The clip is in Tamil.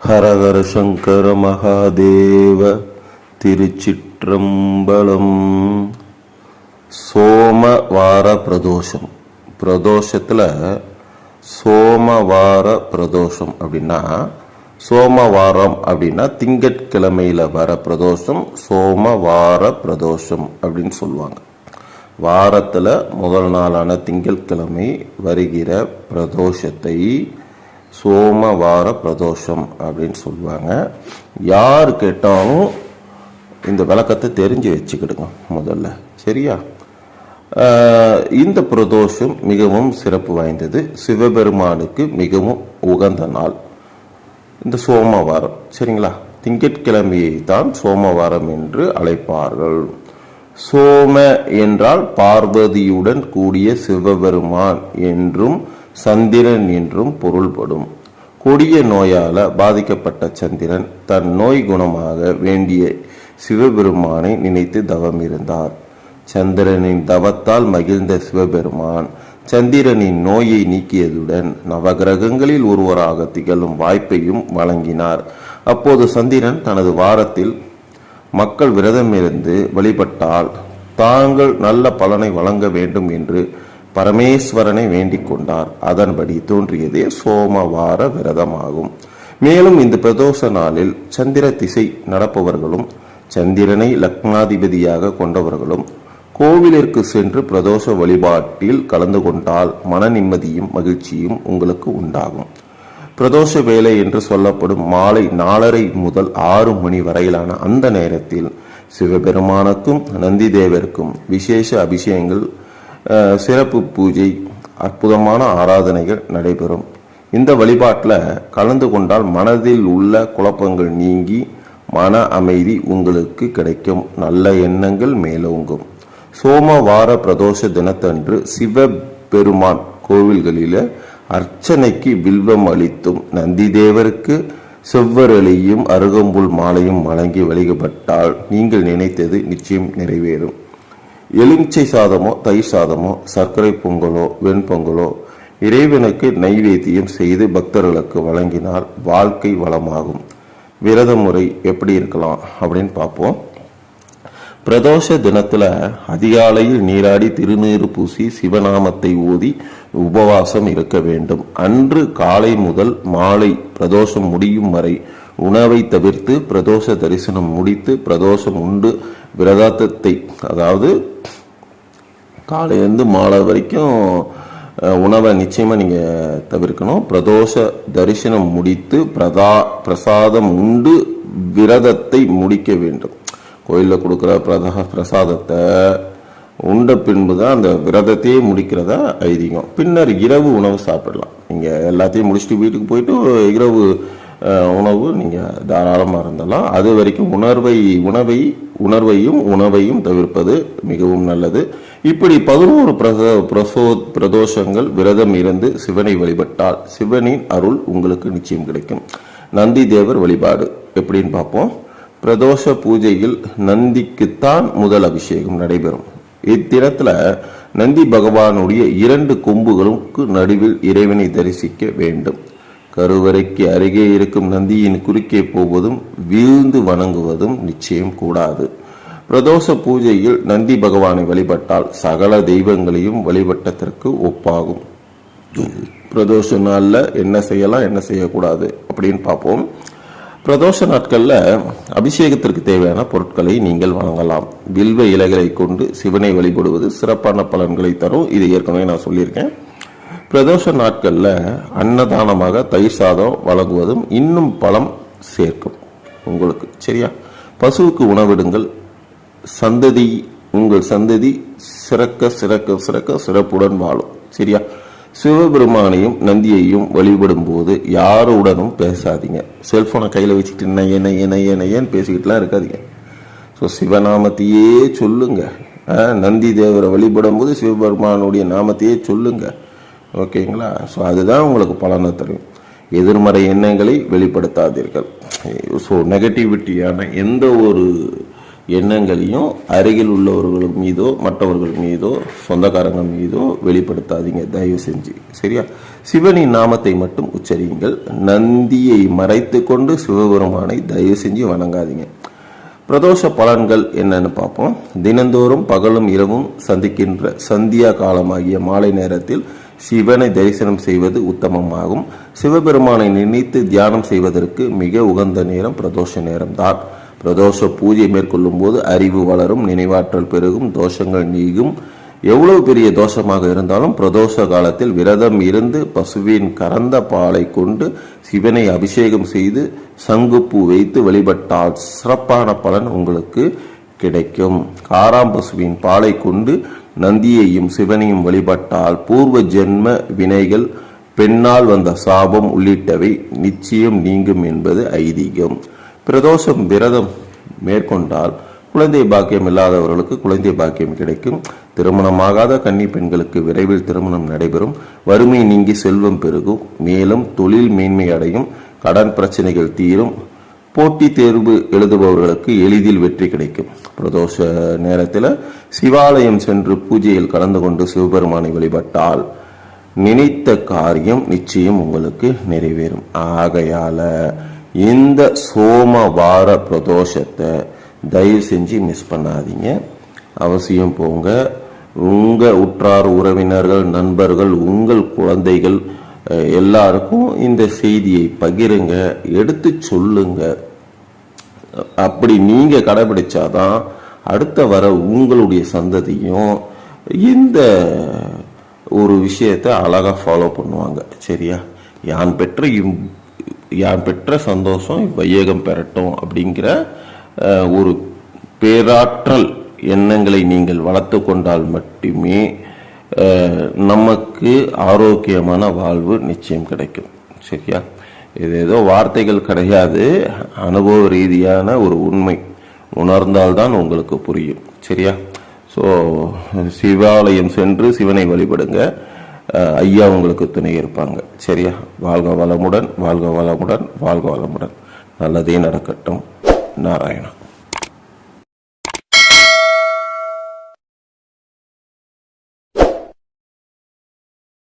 ஹரஹர சங்கர மகாதேவ திருச்சிற்றம்பலம். சோமவார பிரதோஷம் பிரதோஷத்தில் சோமவார பிரதோஷம் அப்படின்னா சோமவாரம் அப்படின்னா திங்கட்கிழமையில் வர பிரதோஷம் சோமவார பிரதோஷம் அப்படின்னு சொல்லுவாங்க. வாரத்தில் முதல் நாளான திங்கட்கிழமை வருகிற பிரதோஷத்தை சோமவார பிரதோஷம் அப்படின்னு சொல்லுவாங்க. யார் கேட்டாலும் இந்த விளக்கத்தை தெரிஞ்சு வச்சுக்கிடுங்க முதல்ல. சரியா? ஆஹ் இந்த பிரதோஷம் மிகவும் சிறப்பு வாய்ந்தது. சிவபெருமானுக்கு மிகவும் உகந்த நாள். இந்த சோமவாரம். சரிங்களா? திங்கட்கிழமையை தான் சோமவாரம் என்று அழைப்பார்கள். சோம என்றால் பார்வதியுடன் கூடிய சிவபெருமான் என்றும் சந்திரன் என்றும் பொருள்படும். கொடிய நோயால பாதிக்கப்பட்ட சந்திரன் தன் நோய் குணமாக வேண்டிய சிவபெருமானை நினைத்து தவம் இருந்தார். சந்திரனின் தவத்தால் மகிழ்ந்த சிவபெருமான் சந்திரனின் நோயை நீக்கியதுடன் நவகிரகங்களில் ஒருவராக திகழும் வாய்ப்பையும் வழங்கினார். அப்போது சந்திரன் தனது வாரத்தில் மக்கள் விரதமிருந்து வழிபட்டால் தாங்கள் நல்ல பலனை வழங்க வேண்டும் என்று பரமேஸ்வரனை வேண்டிக் கொண்டார். அதன்படி தோன்றியதே சோமவார விரதமாகும். மேலும் இந்த பிரதோஷ நாளில் சந்திர திசை நடப்பவர்களும் சந்திரனை லக்னாதிபதியாக கொண்டவர்களும் கோவிலிற்கு சென்று பிரதோஷ வழிபாட்டில் கலந்து கொண்டால் மன நிம்மதியும் மகிழ்ச்சியும் உங்களுக்கு உண்டாகும். பிரதோஷ வேலை என்று சொல்லப்படும் மாலை நாலரை முதல் ஆறு மணி வரையிலான அந்த நேரத்தில் சிவபெருமானுக்கும் நந்தி தேவருக்கும் விசேஷ அபிஷேகங்கள் சிறப்பு பூஜை அற்புதமான ஆராதனைகள் நடைபெறும். இந்த வழிபாட்டில் கலந்து கொண்டால் மனதில் உள்ள குழப்பங்கள் நீங்கி மன அமைதி உங்களுக்கு கிடைக்கும். நல்ல எண்ணங்கள் மேலோங்கும். சோமவார பிரதோஷ தினத்தன்று சிவபெருமான் கோவில்களில் அர்ச்சனைக்கு வில்வம் அளித்தும் நந்தி தேவருக்கு செவ்வரளியும் அருகம்புல் மாலையும் வழங்கி வழிபட்டால் நீங்கள் நினைத்தது நிச்சயம் நிறைவேறும். எலுமிச்சை சாதமோ தயிர் சாதமோ சர்க்கரை பொங்கலோ வெண்பொங்கலோ இறைவனுக்கு நைவேத்தியம் செய்து பக்தர்களுக்கு வழங்கினால் வாழ்க்கை வளமாகும். விரத முறை எப்படி இருக்கலாம் அப்படின்னு பார்ப்போம். பிரதோஷ தினத்துல அதிகாலையில் நீராடி திருநீறு பூசி சிவநாமத்தை ஓதி உபவாசம் இருக்க வேண்டும். அன்று காலை முதல் மாலை பிரதோஷம் முடியும் வரை உணவை தவிர்த்து பிரதோஷ தரிசனம் முடித்து பிரதோஷம் உண்டு விரதத்தை அதாவது காலையிலேருந்து மாலை வரைக்கும் உணவை நிச்சயமாக நீங்கள் தவிர்க்கணும். பிரதோஷ தரிசனம் முடித்து பிரதா பிரசாதம் உண்டு விரதத்தை முடிக்க வேண்டும். கோயிலில் கொடுக்குற பிரதா பிரசாதத்தை உண்ட பின்பு தான் அந்த விரதத்தையே முடிக்கிறதா ஐதீகம். பின்னர் இரவு உணவு சாப்பிடலாம். நீங்கள் எல்லாத்தையும் முடிச்சுட்டு வீட்டுக்கு போயிட்டு இரவு உணவு நீங்கள் தாராளமாக இருந்தலாம். அது வரைக்கும் உணர்வை உணவை உணர்வையும் உணவையும் தவிர்ப்பது மிகவும் நல்லது. இப்படி பதினோரு பிரசோ பிரசோ பிரதோஷங்கள் விரதம் இருந்து சிவனை வழிபட்டால் சிவனின் அருள் உங்களுக்கு நிச்சயம் கிடைக்கும். நந்தி தேவர் வழிபாடு. எப்படின்னு பார்ப்போம். பிரதோஷ பூஜையில் நந்திக்குத்தான் முதல் அபிஷேகம் நடைபெறும். இத்தினத்தில் நந்தி பகவானுடைய இரண்டு கொம்புகளுக்கு நடுவில் இறைவனை தரிசிக்க வேண்டும். கருவறைக்கு அருகே இருக்கும் நந்தியின் குறுக்கே போவதும் வீழ்ந்து வணங்குவதும் நிச்சயம் கூடாது. பிரதோஷ பூஜையில் நந்தி பகவானை வழிபட்டால் சகல தெய்வங்களையும் வழிபட்டதற்கு ஒப்பாகும். பிரதோஷ நாளில் என்ன செய்யலாம் என்ன செய்யக்கூடாது அப்படின்னு பார்ப்போம். பிரதோஷ நாட்களில் அபிஷேகத்திற்கு தேவையான பொருட்களை நீங்கள் வாங்கலாம் வில்வ இலைகளை கொண்டு சிவனை வழிபடுவது சிறப்பான பலன்களை தரும். இது ஏற்கனவே நான் சொல்லியிருக்கேன். பிரதோஷ நாட்களில் அன்னதானமாக தயிர் சாதம் வழங்குவதும் இன்னும் பலம் சேர்க்கும் உங்களுக்கு சரியா? பசுவுக்கு உணவிடுங்கள். சந்ததி உங்கள் சந்ததி சிறக்க சிறக்க சிறக்க சிறப்புடன் வாழும் சரியா? சிவபெருமானையும் நந்தியையும் வழிபடும் போது யாருடனும் பேசாதீங்க. செல்போனை கையில் வச்சுக்கிட்டு என்ன என்ன என்ன நையன்னு பேசிக்கிட்டுலாம் இருக்காதீங்க. ஸோ சிவநாமத்தையே சொல்லுங்க. நந்தி தேவரை வழிபடும் போது சிவபெருமானுடைய நாமத்தையே சொல்லுங்கள் ஓகேங்களா? ஸோ அதுதான் உங்களுக்கு பலனை தரும். எதிர்மறை எண்ணங்களை வெளிப்படுத்தாதீர்கள். ஸோ நெகட்டிவிட்டியான எந்த ஒரு எண்ணங்களையும் அருகில் உள்ளவர்கள் மீதோ மற்றவர்கள் மீதோ சொந்தக்காரங்க மீதோ வெளிப்படுத்தாதீங்க. தயவு செஞ்சு. சரியா? சிவனின் நாமத்தை மட்டும் உச்சரியுங்கள். நந்தியை மறைத்து கொண்டு சிவபெருமானை தயவு செஞ்சு வணங்காதீங்க. பிரதோஷ பலன்கள் என்னன்னு பார்ப்போம். தினந்தோறும் பகலும் இரவும் சந்திக்கின்ற சந்தியா காலமாகிய மாலை நேரத்தில் சிவனை தரிசனம் செய்வது உத்தமமாகும். சிவபெருமானை நினைத்து தியானம் செய்வதற்கு மிக உகந்த நேரம் பிரதோஷ நேரம்தான். பிரதோஷ பூஜை மேற்கொள்ளும் போது அறிவு வளரும் நினைவாற்றல் பெருகும் தோஷங்கள் நீங்கும். எவ்வளவு பெரிய தோஷமாக இருந்தாலும் பிரதோஷ காலத்தில் விரதம் இருந்து பசுவின் கறந்த பாலை கொண்டு சிவனை அபிஷேகம் செய்து சங்குப்பூ வைத்து வழிபட்டால் சிறப்பான பலன் உங்களுக்கு கிடைக்கும். காராம் பசுவின் பாலை கொண்டு நந்தியையும் சிவனையும் வழிபட்டால் பூர்வ ஜென்ம வினைகள் பெண்ணால் வந்த சாபம் உள்ளிட்டவை நிச்சயம் நீங்கும் என்பது ஐதீகம். பிரதோஷம் விரதம் மேற்கொண்டால் குழந்தை பாக்கியம் இல்லாதவர்களுக்கு குழந்தை பாக்கியம் கிடைக்கும். திருமணமாகாத கன்னி பெண்களுக்கு விரைவில் திருமணம் நடைபெறும். வறுமை நீங்கி செல்வம் பெருகும். மேலும் தொழில் மேன்மை அடையும். கடன் பிரச்சனைகள் தீரும். போட்டி தேர்வு எழுதுபவர்களுக்கு எளிதில் வெற்றி கிடைக்கும். பிரதோஷ நேரத்தில் சிவாலயம் சென்று பூஜையில் கலந்து கொண்டு சிவபெருமானை வழிபட்டால் நினைத்த காரியம் நிச்சயம் உங்களுக்கு நிறைவேறும். ஆகையால் இந்த சோமவார பிரதோஷத்தை தயவு செஞ்சு மிஸ் பண்ணாதீங்க. அவசியம் போங்க. உங்கள் உற்றார் உறவினர்கள் நண்பர்கள் உங்கள் குழந்தைகள் எல்லாருக்கும் இந்த செய்தியை பகிருங்க எடுத்து சொல்லுங்கள் அப்படி நீங்கள் கடைபிடிச்சாதான் அடுத்த வர உங்களுடைய சந்ததியும் இந்த ஒரு விஷயத்தை அழகாக ஃபாலோ பண்ணுவாங்க. சரியா? யான் பெற்ற இம் யான் பெற்ற சந்தோஷம் வையகம் பெறட்டும் அப்படிங்கிற ஒரு பேராற்றல் எண்ணங்களை நீங்கள் வளர்த்து கொண்டால் மட்டுமே நமக்கு ஆரோக்கியமான வாழ்வு நிச்சயம் கிடைக்கும். சரியா? இது ஏதோ வார்த்தைகள் கிடையாது. அனுபவ ரீதியான ஒரு உண்மை. உணர்ந்தால்தான் உங்களுக்கு புரியும். சரியா? ஸோ சிவாலயம் சென்று சிவனை வழிபடுங்க. ஐயா உங்களுக்கு துணை இருப்பாங்க. சரியா? வாழ்க வளமுடன் வாழ்க வளமுடன் வாழ்க வளமுடன். நல்லதே நடக்கட்டும். நாராயணா.